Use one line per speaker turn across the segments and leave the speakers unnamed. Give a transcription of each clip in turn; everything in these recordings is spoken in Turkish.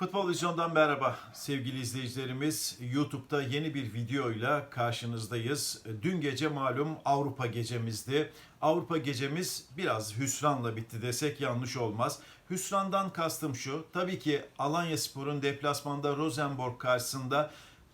Futbol Vizyon'dan merhaba sevgili izleyicilerimiz. YouTube'da yeni bir videoyla karşınızdayız. Dün gece malum Avrupa gecemizdi. Avrupa gecemiz biraz hüsranla bitti desek yanlış olmaz. Hüsrandan kastım şu. Tabii ki Alanya Spor'un deplasmanda Rosenborg karşısında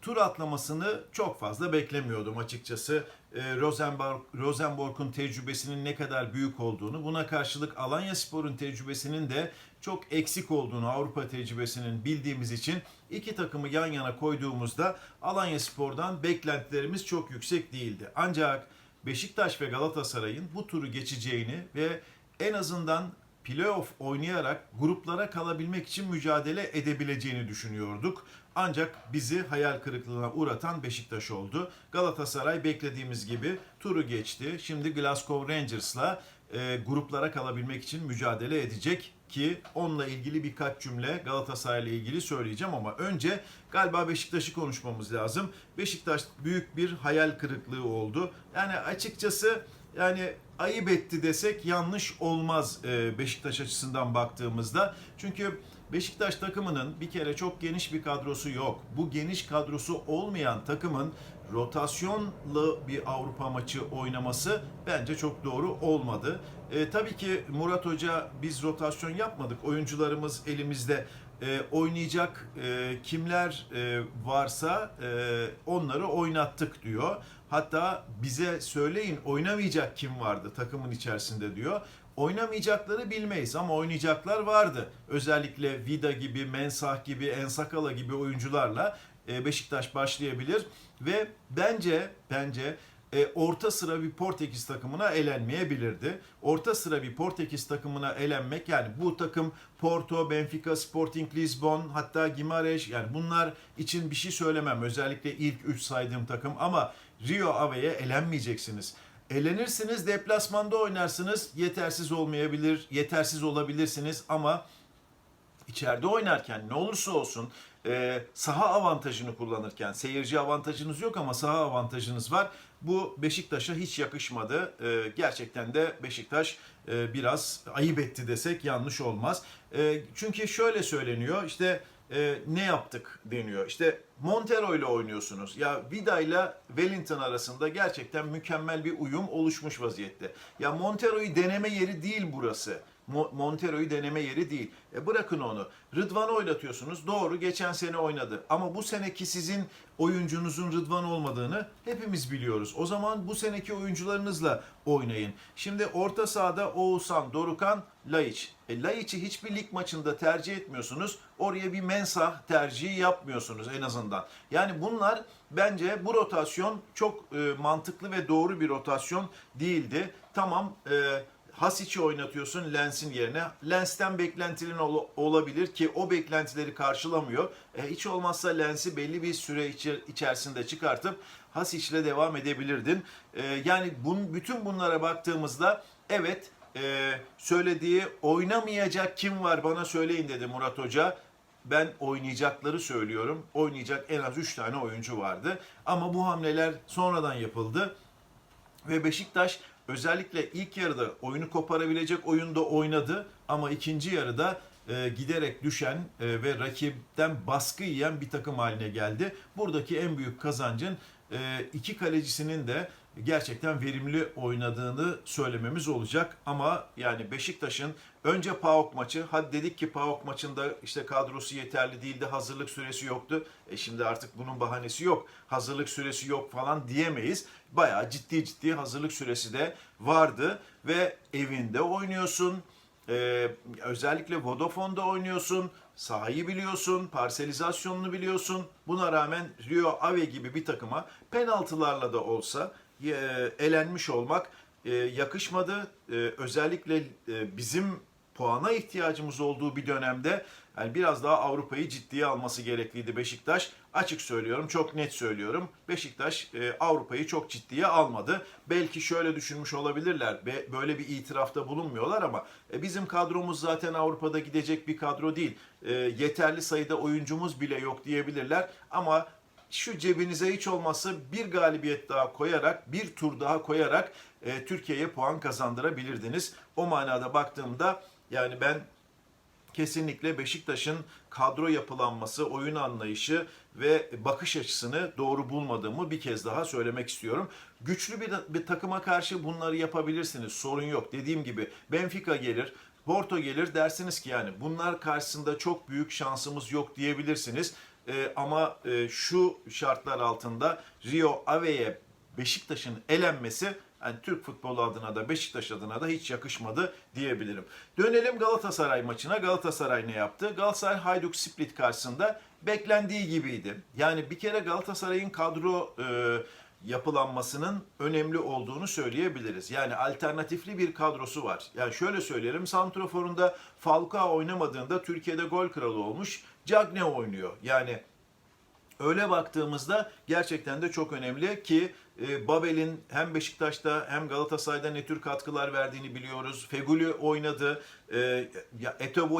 tur atlamasını çok fazla beklemiyordum açıkçası. Ee, Rosenborg, Rosenborg'un tecrübesinin ne kadar büyük olduğunu, buna karşılık Alanya Spor'un tecrübesinin de çok eksik olduğunu Avrupa tecrübesinin bildiğimiz için iki takımı yan yana koyduğumuzda Alanya Spor'dan beklentilerimiz çok yüksek değildi. Ancak Beşiktaş ve Galatasaray'ın bu turu geçeceğini ve en azından playoff oynayarak gruplara kalabilmek için mücadele edebileceğini düşünüyorduk. Ancak bizi hayal kırıklığına uğratan Beşiktaş oldu. Galatasaray beklediğimiz gibi turu geçti. Şimdi Glasgow Rangers'la e, gruplara kalabilmek için mücadele edecek ki onunla ilgili birkaç cümle Galatasaray'la ilgili söyleyeceğim ama önce galiba Beşiktaş'ı konuşmamız lazım. Beşiktaş büyük bir hayal kırıklığı oldu. Yani açıkçası yani ayıp etti desek yanlış olmaz e, Beşiktaş açısından baktığımızda. Çünkü Beşiktaş takımının bir kere çok geniş bir kadrosu yok. Bu geniş kadrosu olmayan takımın rotasyonlu bir Avrupa maçı oynaması bence çok doğru olmadı. E, tabii ki Murat Hoca biz rotasyon yapmadık. Oyuncularımız elimizde e, oynayacak e, kimler e, varsa e, onları oynattık diyor. Hatta bize söyleyin oynamayacak kim vardı takımın içerisinde diyor. Oynamayacakları bilmeyiz ama oynayacaklar vardı. Özellikle Vida gibi, Mensah gibi, Ensakala gibi oyuncularla e, Beşiktaş başlayabilir ve bence bence e, orta sıra bir Portekiz takımına elenmeyebilirdi. Orta sıra bir Portekiz takımına elenmek yani bu takım Porto, Benfica, Sporting Lisbon hatta Gimareş yani bunlar için bir şey söylemem. Özellikle ilk 3 saydığım takım ama Rio Ave'ye elenmeyeceksiniz. Elenirsiniz, deplasmanda oynarsınız. Yetersiz olmayabilir, yetersiz olabilirsiniz ama içeride oynarken ne olursa olsun e, saha avantajını kullanırken seyirci avantajınız yok ama saha avantajınız var. Bu Beşiktaş'a hiç yakışmadı. E, gerçekten de Beşiktaş e, biraz ayıp etti desek yanlış olmaz. E, çünkü şöyle söyleniyor işte e, ne yaptık deniyor. İşte Montero ile oynuyorsunuz. Ya Vida ile Wellington arasında gerçekten mükemmel bir uyum oluşmuş vaziyette. Ya Montero'yu deneme yeri değil burası. Mo- Montero'yu deneme yeri değil. E bırakın onu. Rıdvan'ı oynatıyorsunuz. Doğru geçen sene oynadı. Ama bu seneki sizin oyuncunuzun Rıdvan olmadığını hepimiz biliyoruz. O zaman bu seneki oyuncularınızla oynayın. Şimdi orta sahada Oğuzhan, Dorukan, Laiç. E, Laiç'i hiçbir lig maçında tercih etmiyorsunuz. Oraya bir mensah tercihi yapmıyorsunuz en azından. Yani bunlar bence bu rotasyon çok e, mantıklı ve doğru bir rotasyon değildi. Tamam e, Hasic'i oynatıyorsun Lens'in yerine. Lens'ten beklentilerin ol- olabilir ki o beklentileri karşılamıyor. E, hiç olmazsa Lens'i belli bir süre içi- içerisinde çıkartıp Hasic'le devam edebilirdin. E, yani bun, bütün bunlara baktığımızda evet e, söylediği oynamayacak kim var bana söyleyin dedi Murat Hoca. Ben oynayacakları söylüyorum. Oynayacak en az 3 tane oyuncu vardı. Ama bu hamleler sonradan yapıldı. Ve Beşiktaş özellikle ilk yarıda oyunu koparabilecek oyunda oynadı ama ikinci yarıda e, giderek düşen e, ve rakipten baskı yiyen bir takım haline geldi. Buradaki en büyük kazancın e, iki kalecisinin de gerçekten verimli oynadığını söylememiz olacak. Ama yani Beşiktaş'ın önce PAOK maçı, hadi dedik ki PAOK maçında işte kadrosu yeterli değildi, hazırlık süresi yoktu. E şimdi artık bunun bahanesi yok. Hazırlık süresi yok falan diyemeyiz. Bayağı ciddi ciddi hazırlık süresi de vardı ve evinde oynuyorsun. Ee, özellikle Vodafone'da oynuyorsun, sahayı biliyorsun, parselizasyonunu biliyorsun. Buna rağmen Rio Ave gibi bir takıma penaltılarla da olsa elenmiş olmak e, yakışmadı. E, özellikle e, bizim puana ihtiyacımız olduğu bir dönemde yani biraz daha Avrupa'yı ciddiye alması gerekliydi Beşiktaş. Açık söylüyorum, çok net söylüyorum. Beşiktaş e, Avrupa'yı çok ciddiye almadı. Belki şöyle düşünmüş olabilirler. Böyle bir itirafta bulunmuyorlar ama e, bizim kadromuz zaten Avrupa'da gidecek bir kadro değil. E, yeterli sayıda oyuncumuz bile yok diyebilirler. Ama şu cebinize hiç olmazsa bir galibiyet daha koyarak, bir tur daha koyarak e, Türkiye'ye puan kazandırabilirdiniz. O manada baktığımda yani ben kesinlikle Beşiktaş'ın kadro yapılanması, oyun anlayışı ve bakış açısını doğru bulmadığımı bir kez daha söylemek istiyorum. Güçlü bir, bir takıma karşı bunları yapabilirsiniz. Sorun yok. Dediğim gibi Benfica gelir, Porto gelir dersiniz ki yani bunlar karşısında çok büyük şansımız yok diyebilirsiniz. Ee, ama e, şu şartlar altında Rio Ave'ye Beşiktaş'ın elenmesi yani Türk futbolu adına da Beşiktaş adına da hiç yakışmadı diyebilirim. Dönelim Galatasaray maçına. Galatasaray ne yaptı? Galatasaray Hayduk Split karşısında beklendiği gibiydi. Yani bir kere Galatasaray'ın kadro e, yapılanmasının önemli olduğunu söyleyebiliriz. Yani alternatifli bir kadrosu var. Yani şöyle söyleyelim, Santrofor'unda Falcao oynamadığında Türkiye'de gol kralı olmuş. Cagne oynuyor. Yani Öyle baktığımızda gerçekten de çok önemli ki e, Babel'in hem Beşiktaş'ta hem Galatasaray'da ne tür katkılar verdiğini biliyoruz. Feguli oynadı, e,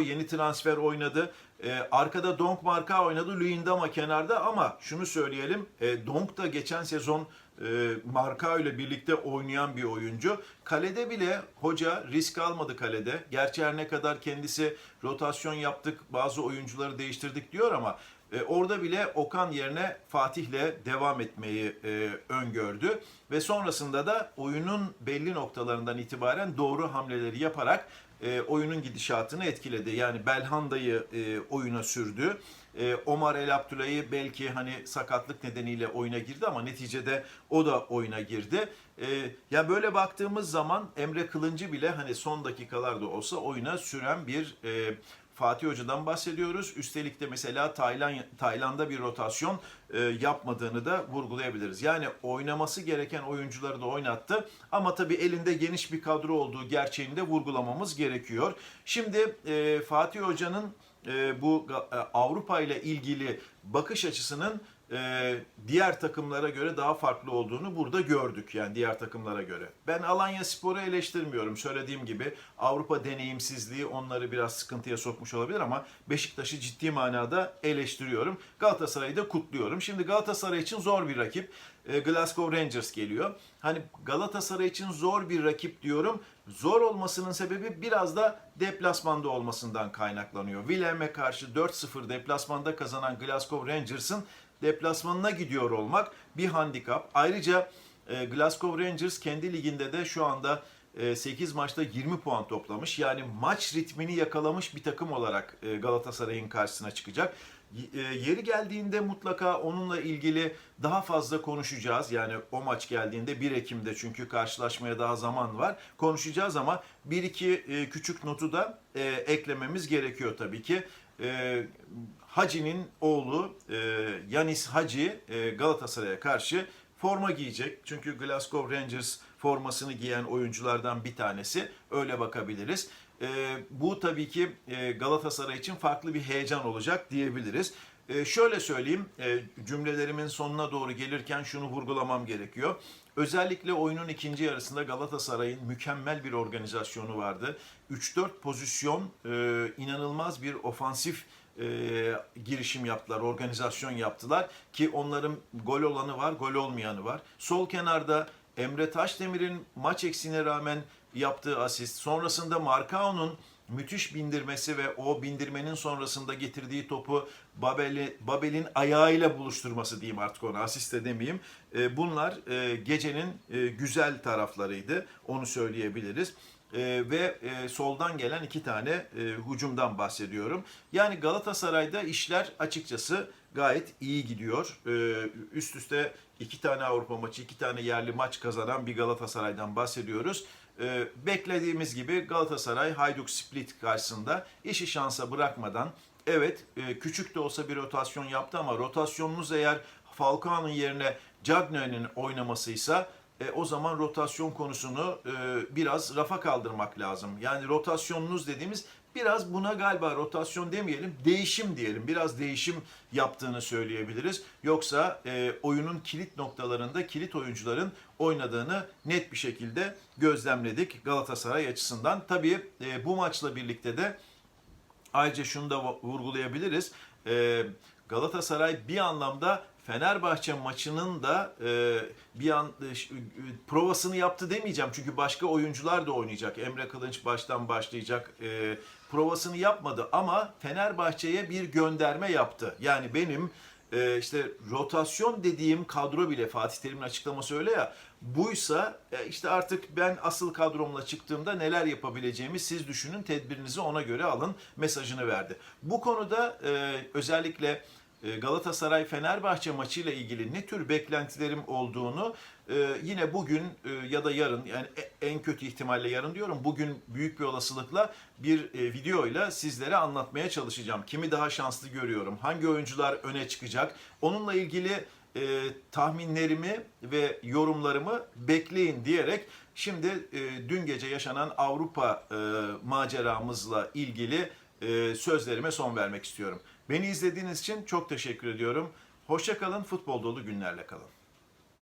yeni transfer oynadı. E, arkada Donk Marka oynadı, Luyendama kenarda ama şunu söyleyelim, e, Donk da geçen sezon e, Marka ile birlikte oynayan bir oyuncu. Kalede bile hoca risk almadı kalede. Gerçi her ne kadar kendisi rotasyon yaptık, bazı oyuncuları değiştirdik diyor ama e, orada bile Okan yerine Fatih'le devam etmeyi e, öngördü ve sonrasında da oyunun belli noktalarından itibaren doğru hamleleri yaparak e, oyunun gidişatını etkiledi. Yani Belhanda'yı e, oyuna sürdü. E, Omar El Abdullah'ı belki hani sakatlık nedeniyle oyuna girdi ama neticede o da oyuna girdi. E, ya böyle baktığımız zaman Emre Kılıncı bile hani son dakikalarda olsa oyuna süren bir e, Fatih Hoca'dan bahsediyoruz. Üstelik de mesela Tayland, Tayland'da bir rotasyon e, yapmadığını da vurgulayabiliriz. Yani oynaması gereken oyuncuları da oynattı. Ama tabii elinde geniş bir kadro olduğu gerçeğini de vurgulamamız gerekiyor. Şimdi e, Fatih Hoca'nın e, bu e, Avrupa ile ilgili bakış açısının e, diğer takımlara göre daha farklı olduğunu burada gördük yani diğer takımlara göre. Ben Alanya Spor'u eleştirmiyorum. Söylediğim gibi Avrupa deneyimsizliği onları biraz sıkıntıya sokmuş olabilir ama Beşiktaş'ı ciddi manada eleştiriyorum. Galatasaray'ı da kutluyorum. Şimdi Galatasaray için zor bir rakip. E, Glasgow Rangers geliyor. Hani Galatasaray için zor bir rakip diyorum. Zor olmasının sebebi biraz da deplasmanda olmasından kaynaklanıyor. Wilhelm'e karşı 4-0 deplasmanda kazanan Glasgow Rangers'ın deplasmanına gidiyor olmak bir handikap. Ayrıca e, Glasgow Rangers kendi liginde de şu anda e, 8 maçta 20 puan toplamış. Yani maç ritmini yakalamış bir takım olarak e, Galatasaray'ın karşısına çıkacak. E, Yeri geldiğinde mutlaka onunla ilgili daha fazla konuşacağız. Yani o maç geldiğinde 1 Ekim'de çünkü karşılaşmaya daha zaman var. Konuşacağız ama bir iki e, küçük notu da e, eklememiz gerekiyor tabii ki. Hacı'nin oğlu e, Yanis Hacı e, Galatasaray'a karşı forma giyecek. Çünkü Glasgow Rangers formasını giyen oyunculardan bir tanesi. Öyle bakabiliriz. E, bu tabii ki e, Galatasaray için farklı bir heyecan olacak diyebiliriz. E, şöyle söyleyeyim, e, cümlelerimin sonuna doğru gelirken şunu vurgulamam gerekiyor. Özellikle oyunun ikinci yarısında Galatasaray'ın mükemmel bir organizasyonu vardı. 3-4 pozisyon e, inanılmaz bir ofansif e, girişim yaptılar, organizasyon yaptılar ki onların gol olanı var, gol olmayanı var. Sol kenarda Emre Taşdemir'in maç eksiğine rağmen yaptığı asist, sonrasında Markao'nun müthiş bindirmesi ve o bindirmenin sonrasında getirdiği topu Babel'i, Babel'in ayağıyla buluşturması diyeyim artık ona asist de demeyeyim. E, bunlar e, gecenin e, güzel taraflarıydı. Onu söyleyebiliriz. E, ve e, soldan gelen iki tane e, hücumdan bahsediyorum. Yani Galatasaray'da işler açıkçası gayet iyi gidiyor. E, üst üste iki tane Avrupa maçı, iki tane yerli maç kazanan bir Galatasaray'dan bahsediyoruz. E, beklediğimiz gibi Galatasaray Hayduk Split karşısında işi şansa bırakmadan evet e, küçük de olsa bir rotasyon yaptı ama rotasyonunuz eğer Falcao'nun yerine Cagney'in oynamasıysa e, o zaman rotasyon konusunu e, biraz rafa kaldırmak lazım. Yani rotasyonunuz dediğimiz biraz buna galiba rotasyon demeyelim, değişim diyelim. Biraz değişim yaptığını söyleyebiliriz. Yoksa e, oyunun kilit noktalarında kilit oyuncuların oynadığını net bir şekilde gözlemledik Galatasaray açısından. Tabii e, bu maçla birlikte de Ayrıca şunu da vurgulayabiliriz. Ee, Galatasaray bir anlamda Fenerbahçe maçının da e, bir an e, e, provasını yaptı demeyeceğim. Çünkü başka oyuncular da oynayacak. Emre Kılınç baştan başlayacak. E, provasını yapmadı ama Fenerbahçe'ye bir gönderme yaptı. Yani benim e, işte rotasyon dediğim kadro bile Fatih Terim'in açıklaması öyle ya. Buysa e, işte artık ben asıl kadromla çıktığımda neler yapabileceğimi siz düşünün, tedbirinizi ona göre alın mesajını verdi. Bu konuda e, özellikle Galatasaray Fenerbahçe maçıyla ilgili ne tür beklentilerim olduğunu e, yine bugün e, ya da yarın yani e- en kötü ihtimalle yarın diyorum bugün büyük bir olasılıkla bir videoyla sizlere anlatmaya çalışacağım. Kimi daha şanslı görüyorum, hangi oyuncular öne çıkacak onunla ilgili tahminlerimi ve yorumlarımı bekleyin diyerek şimdi dün gece yaşanan Avrupa maceramızla ilgili sözlerime son vermek istiyorum. Beni izlediğiniz için çok teşekkür ediyorum. Hoşça kalın, futbol dolu günlerle kalın.